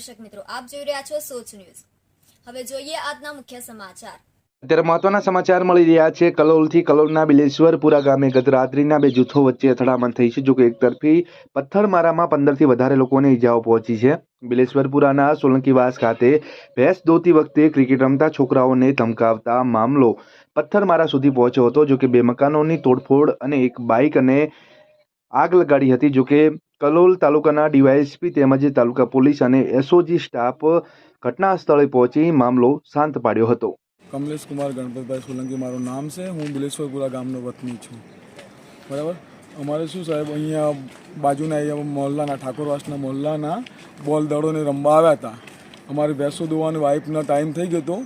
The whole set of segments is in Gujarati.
આપ જોઈ રહ્યા છો સોચ ન્યૂઝ. હવે જોઈએ આજના મુખ્ય સમાચાર. અત્યારે મહત્વના સમાચાર મળી રહ્યા છે. કલોલથી કલોલના બિલેશ્વરપુરા ગામે ગત રાત્રિના બે જૂથો વચ્ચે અથડામણ થઈ છે. જોકે એક તરફી પથ્થરમારામાં પંદરથી વધારે લોકોને ઈજાઓ પહોંચી છે. બિલેશ્વરપુરાના સોલંકીવાસ ખાતે ભેંસ દોતી વખતે ક્રિકેટ રમતા છોકરાઓને ધમકાવતા મામલો પથ્થરમારા સુધી પહોંચ્યો હતો. જોકે બે મકાનોની તોડફોડ અને એક બાઇક અને આગ લગાડી હતી. જોકે કલોલ તાલુકાના ડીવાયએસપી તેમજ તાલુકા પોલીસ અને એસઓજી સ્ટાફ ઘટના સ્થળે પહોંચી મામલો શાંત પાડ્યો હતો. કમલેશ કુમાર ગણપતભાઈ સોલંકી મારું નામ છે. હું બિલેશ્વરપુરા ગામનો વતની છું. બરાબર? અમારે શું સાહેબ, અહીંયા બાજુના અહીંયા મોહલ્લાના ઠાકોરવાસના મોહલ્લાના બોલ દડોને રમવા આવ્યા હતા. અમારી ભેંસો દોવાની વાઇફનો ટાઈમ થઈ ગયો હતો.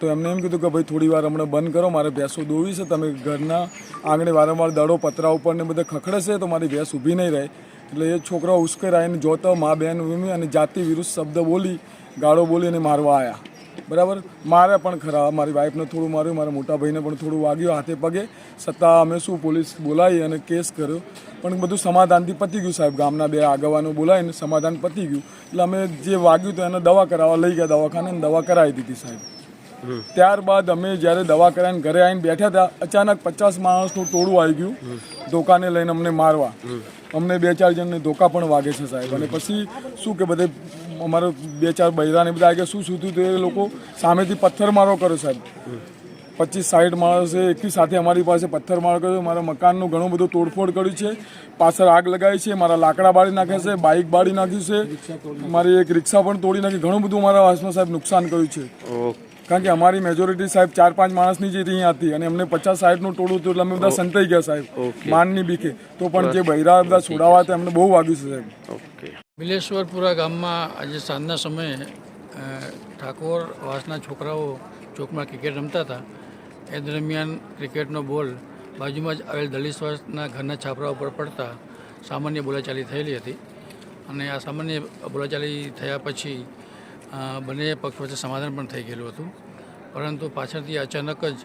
તો એમને એમ કીધું કે ભાઈ, થોડી વાર હમણાં બંધ કરો, મારે ભેંસો દોવી છે. તમે ઘરના આંગણે વારંવાર દડો પતરા ઉપર ને બધા ખખડે તો મારી ભેંસ ઊભી નહીં રહે. એટલે એ છોકરાઓ ઉશ્કેરાઈને જોતો મા બહેન અને જાતિ વિરુદ્ધ શબ્દ બોલી ગાળો બોલી અને મારવા આવ્યા બરાબર? મારે પણ ખરા મારી વાઈફને થોડું માર્યું મારા મોટા ભાઈને પણ થોડું વાગ્યું હાથે પગે. છતાં અમે શું પોલીસ બોલાવી અને કેસ કર્યો? પણ બધું સમાધાનથી પતી ગયું સાહેબ. ગામના બે આગેવાનો બોલાવીને સમાધાન પતી ગયું. એટલે અમે જે વાગ્યું તો એને દવા કરાવવા લઈ ગયા દવાખાને અને દવા કરાવી દીધી સાહેબ. ત્યારબાદ અમે જ્યારે દવા કરાવીને ઘરે આવીને બેઠા હતા અચાનક પચાસ માણસનું ટોળું આવી ગયું. ધોકાને લઈને અમને મારવા. અમને બે ચાર જણને ધોકા પણ વાગે છે સાહેબ. અને પછી શું કે બધે અમારો બે ચાર બૈરાને બધા આવી ગયા શું શું તો એ લોકો સામેથી પથ્થરમારો કર્યો સાહેબ. પચીસ સાઠ માણસે એકી સાથે અમારી પાસે પથ્થરમારો કર્યો. મારા મકાનનું ઘણું બધું તોડફોડ કર્યું છે. પાછળ આગ લગાવી છે, મારા લાકડા બાળી નાખ્યા છે બાઇક બાળી નાખ્યું છે. મારી એક રિક્ષા પણ તોડી નાખી. ઘણું બધું મારા વાસમાં સાહેબ નુકસાન કર્યું છે. કારણ કે અમારી મેજોરિટી સાહેબ ચાર પાંચ માણસની જે અહીંયા હતી અને અમને પચાસ સાઠનું ટોળું હતું એટલે અમે બધા સંતાઈ ગયા સાહેબ માનની બીકે. તો પણ જે બૈરા બધા છોડાવા હતા એમને બહુ વાગ્યું છે સાહેબ. મિલેશ્વરપુરા ગામમાં આજે સાંજના સમયે ઠાકોર વાસના છોકરાઓ ચોકમાં ક્રિકેટ રમતા હતા. એ દરમિયાન ક્રિકેટનો બોલ બાજુમાં જ આવેલ દલિતવાસના ઘરના છાપરા ઉપર પડતા સામાન્ય બોલાચાલી થયેલી હતી. અને આ સામાન્ય બોલાચાલી થયા પછી બંને પક્ષ વચ્ચે સમાધાન પણ થઈ ગયેલું હતું. પરંતુ પાછળથી અચાનક જ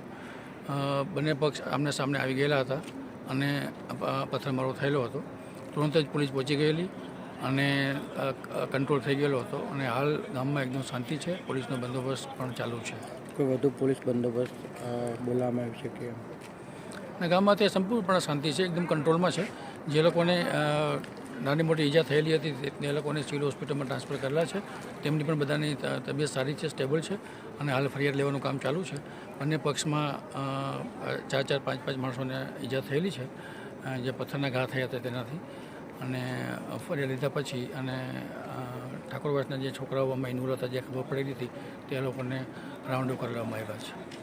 બંને પક્ષ આમને સામને આવી ગયેલા હતા અને પથ્થરમારો થયેલો હતો. તુરંત જ પોલીસ પહોંચી ગયેલી અને કંટ્રોલ થઈ ગયેલો હતો અને હાલ ગામમાં એકદમ શાંતિ છે. પોલીસનો બંદોબસ્ત પણ ચાલુ છે. કોઈ વધુ પોલીસ બંદોબસ્ત બોલાવવામાં શકે છે અને ગામમાં તે સંપૂર્ણપણે શાંતિ છે. એકદમ કંટ્રોલમાં છે. જે લોકોને નાની મોટી ઈજા થયેલી હતી, તે- લોકોને સિવિલ હોસ્પિટલમાં ટ્રાન્સફર કરેલા છે. તેમની પણ બધાની તબિયત સારી છે, સ્ટેબલ છે અને હાલ ફરિયાદ લેવાનું કામ ચાલુ છે. બંને પક્ષમાં ચાર ચાર, પાંચ પાંચ માણસોને ઈજા થયેલી છે જે પથ્થરના ઘા થયા હતા તેનાથી. અને ફરિયાદ લીધા પછી અને ઠાકોર વર્ષના જે છોકરાઓ અમે ઇન્વોલ્વ હતા જે ખબર પડેલી હતી, તે લોકોને રાઉન્ડ અપ કરવામાં આવ્યા છે.